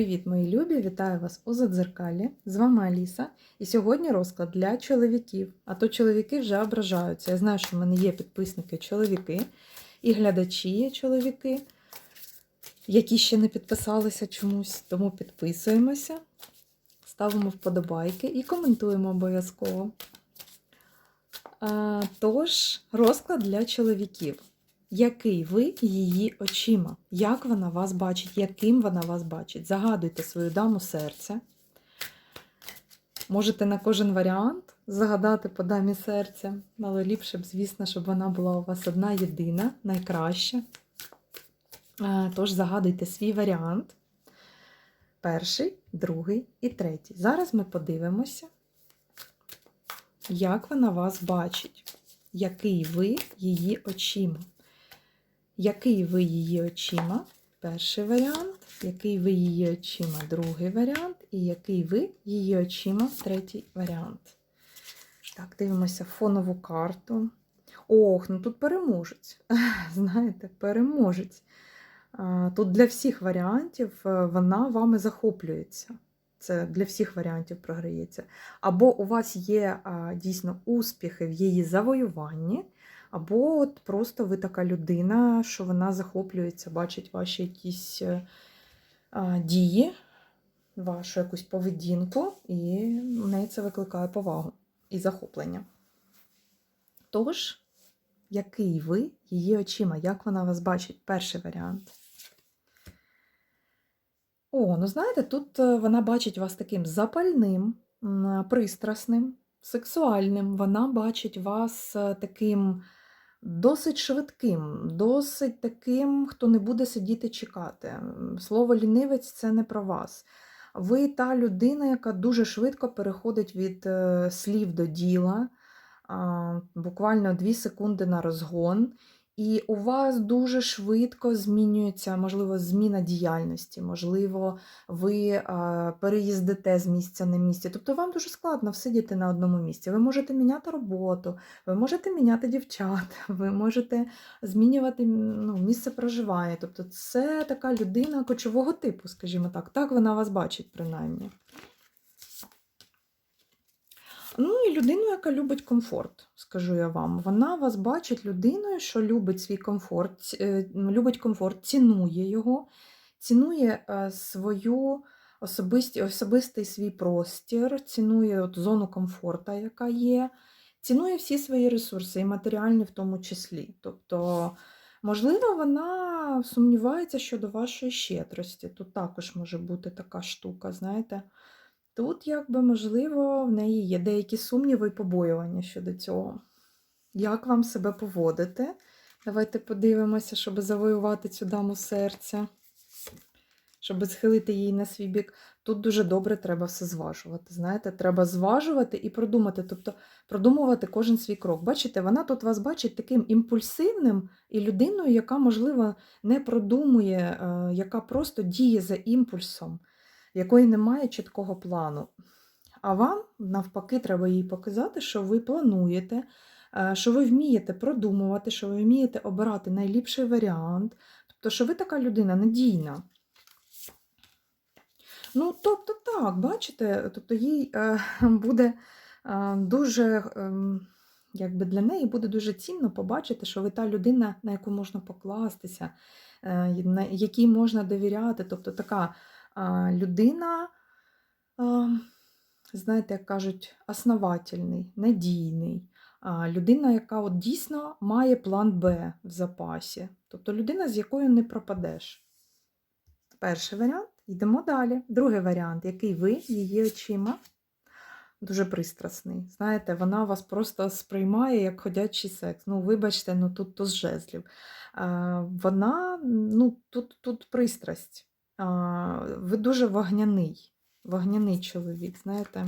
Привіт, мої любі! Вітаю вас у Задзеркалі. З вами Аліса. І сьогодні розклад для чоловіків. А то чоловіки вже ображаються. Я знаю, що в мене є підписники чоловіки і глядачі є чоловіки, які ще не підписалися чомусь. Тому підписуємося, ставимо вподобайки і коментуємо обов'язково. Тож, розклад для чоловіків. Який ви її очима? Як вона вас бачить? Яким вона вас бачить? Загадуйте свою даму серця. Можете на кожен варіант загадати по дамі серця, але ліпше б, звісно, щоб вона була у вас одна єдина, найкраща. Тож загадуйте свій варіант. Перший, другий і третій. Зараз ми подивимося, як вона вас бачить, який ви її очима. Який ви її очима? Перший варіант, який ви її очима, другий варіант, і який ви її очима, третій варіант. Так, дивимося фонову карту. Ох, ну тут переможець. Знаєте, переможець. Тут для всіх варіантів е, вона вами захоплюється. Це для всіх варіантів програється. Або у вас є дійсно успіхи в її завоюванні. Або от просто ви така людина, що вона захоплюється, бачить ваші якісь е, а, дії, вашу якусь поведінку, і в неї це викликає повагу і захоплення. Тож, який ви її очима, як вона вас бачить? Перший варіант. О, ну знаєте, тут е, вона бачить вас таким запальним, пристрасним, сексуальним. Вона бачить вас е, таким досить швидким, досить таким, хто не буде сидіти чекати. Слово лінивець це не про вас. Ви та людина, яка дуже швидко переходить від е, слів до діла, буквально 2 секунди на розгон. І у вас дуже швидко змінюється, можливо, зміна діяльності, можливо, ви переїздите з місця на місце. Тобто вам дуже складно всидіти на одному місці. Ви можете міняти роботу, ви можете міняти дівчат, ви можете змінювати ну, місце проживання. Тобто це така людина кочового типу, скажімо так. Так вона вас бачить, принаймні. Ну і людину, яка любить комфорт, скажу я вам. Вона вас бачить людиною, що любить свій комфорт, е, любить комфорт, цінує його, цінує е, свою особисті, особистий свій простір, цінує от зону комфорту, яка є, цінує всі свої ресурси, і матеріальні в тому числі. Тобто, можливо, вона сумнівається щодо вашої щедрості. Тут також може бути така штука, знаєте. Тут, якби, можливо, в неї є деякі сумніви і побоювання щодо цього. Як вам себе поводити? Давайте подивимося, щоб завоювати цю даму серця, щоб схилити її на свій бік. Тут дуже добре треба все зважувати. Знаєте, треба зважувати і продумати, тобто продумувати кожен свій крок. Бачите, вона тут вас бачить таким імпульсивним і людиною, яка, можливо, не продумує, е, яка просто діє за імпульсом якої немає чіткого плану. А вам, навпаки, треба їй показати, що ви плануєте, е, що ви вмієте продумувати, що ви вмієте обирати найліпший варіант. Тобто, що ви така людина надійна. Ну, тобто, так, бачите, тобто їй е, буде е, дуже, е, якби для неї буде дуже цінно побачити, що ви та людина, на яку можна покластися, на якій можна довіряти. Тобто така людина, знаєте, як кажуть, основательний, надійний. Людина, яка от дійсно має план Б в запасі. Тобто людина, з якою не пропадеш. Перший варіант, йдемо далі. Другий варіант, який ви її очима. Дуже пристрасний. Знаєте, вона вас просто сприймає як ходячий секс. Ну, вибачте, ну тут то з жезлів. Вона, ну, тут, тут пристрасть ви дуже вогняний, вогняний чоловік, знаєте.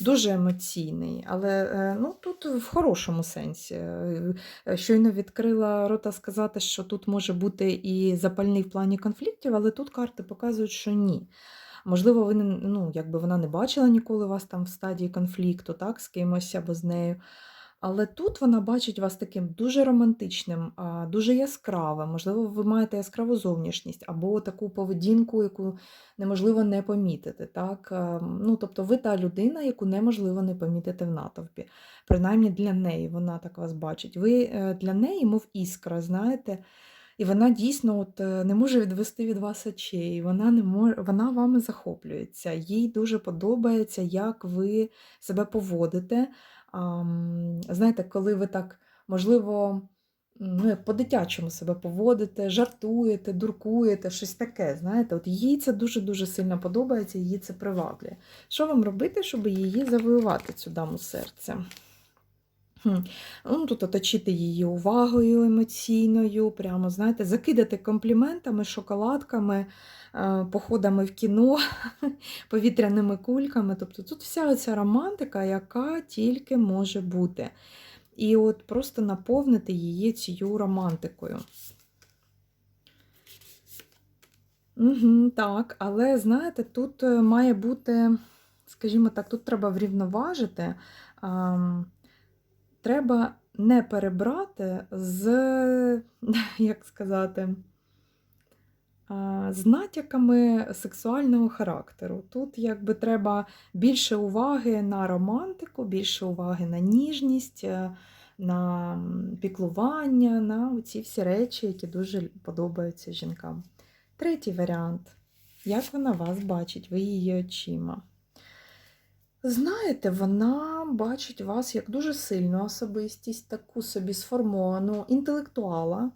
Дуже емоційний, але е, ну, тут в хорошому сенсі. Е, щойно відкрила рота сказати, що тут може бути і запальний в плані конфліктів, але тут карти показують, що ні. Можливо, ви ну, якби вона не бачила ніколи вас там в стадії конфлікту так, з кимось або з нею. Але тут вона бачить вас таким дуже романтичним, дуже яскравим. Можливо, ви маєте яскраву зовнішність або таку поведінку, яку неможливо не помітити. Так? Е, Ну, тобто ви та людина, яку неможливо не помітити в натовпі. Принаймні для неї вона так вас бачить. Ви е, для неї, мов іскра, знаєте. І вона дійсно от, е, не може відвести від вас очей, вона не може, вона вами захоплюється. Їй дуже подобається, як ви себе поводите. Ам, Знаєте, коли ви так, можливо, ну, по-дитячому себе поводите, жартуєте, дуркуєте, щось таке. Знаєте, от їй це дуже-дуже сильно подобається, її це приваблює. Що вам робити, щоб її завоювати, цю даму серця? Ну, тут оточити її увагою емоційною, прямо, знаєте, закидати компліментами, шоколадками, е, походами в кіно, повітряними кульками. Тобто тут вся оця романтика, яка тільки може бути. І от просто наповнити її цією романтикою. Угу, так, але знаєте, тут е, має бути, скажімо так, тут треба врівноважити. Треба не перебрати з, як сказати, з натяками сексуального характеру. Тут якби треба більше уваги на романтику, більше уваги на ніжність, е, на піклування, на ці всі речі, які дуже подобаються жінкам. Третій варіант. Як вона вас бачить, ви її очима. Знаєте, вона бачить вас як дуже сильну особистість, таку собі сформовану інтелектуала.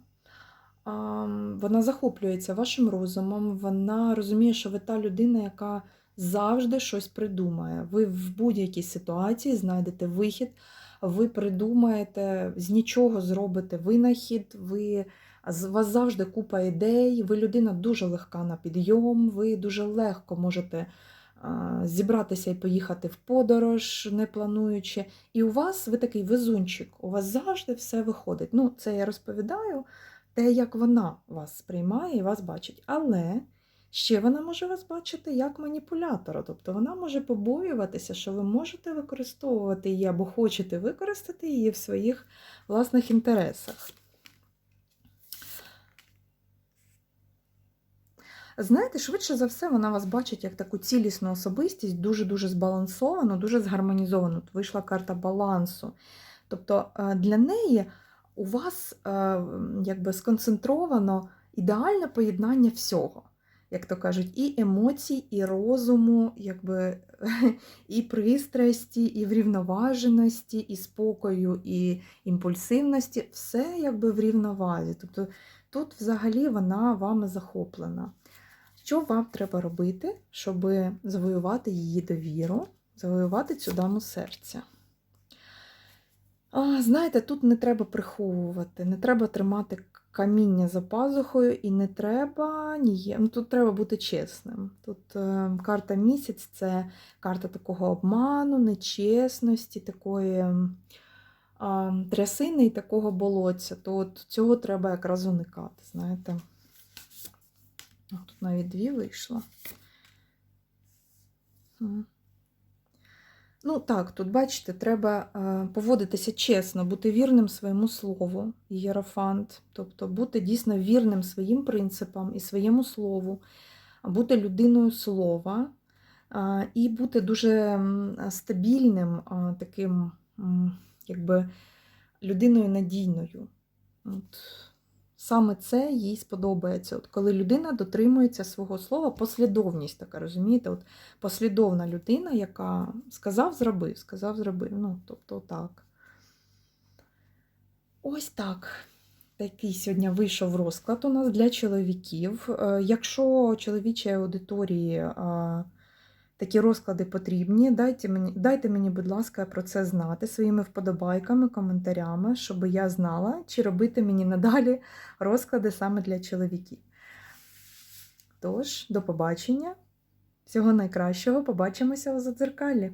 Вона захоплюється вашим розумом, вона розуміє, що ви та людина, яка завжди щось придумає. Ви в будь-якій ситуації знайдете вихід, ви придумаєте, з нічого зробите винахід, ви, вас завжди купа ідей, ви людина дуже легка на підйом, ви дуже легко можете зібратися і поїхати в подорож, не плануючи. І у вас ви такий везунчик, у вас завжди все виходить. Ну, це я розповідаю те, як вона вас сприймає і вас бачить. Але ще вона може вас бачити як маніпулятора. Тобто вона може побоюватися, що ви можете використовувати її або хочете використати її в своїх власних інтересах. Знаєте, швидше за все, вона вас бачить як таку цілісну особистість, дуже-дуже збалансовану, дуже згармонізовану. Тут вийшла карта балансу. Тобто е, для неї у вас е, якби сконцентровано ідеальне поєднання всього. Як то кажуть, і емоцій, і розуму, якби, і пристрасті, і врівноваженості, і спокою, і імпульсивності. Все якби в рівновазі. Тобто тут взагалі вона вами захоплена. Що вам треба робити, щоб завоювати її довіру, завоювати цю даму серця? Знаєте, тут не треба приховувати, не треба тримати каміння за пазухою і не треба ні, ну, тут треба бути чесним. Тут е, карта місяць це карта такого обману, нечесності, такої а, трясини і такого болотця. То от цього треба якраз уникати, знаєте. Тут навіть дві вийшло. Ну так, тут, бачите, треба е, поводитися чесно, бути вірним своєму слову, єрофант, тобто бути дійсно вірним своїм принципам і своєму слову, бути людиною слова е, і бути дуже стабільним, е, таким, якби людиною надійною. От. Саме це їй сподобається. От коли людина дотримується свого слова, послідовність така, розумієте? От послідовна людина, яка сказав, зробив, сказав, зробив. Ну, тобто так. Ось так. Такий сьогодні вийшов розклад у нас для чоловіків. Е, Якщо чоловічій аудиторії е, такі розклади потрібні, дайте мені, дайте мені, будь ласка, про це знати своїми вподобайками, коментарями, щоб я знала, чи робити мені надалі розклади саме для чоловіків. Тож, до побачення. Всього найкращого. Побачимося у задзеркалі.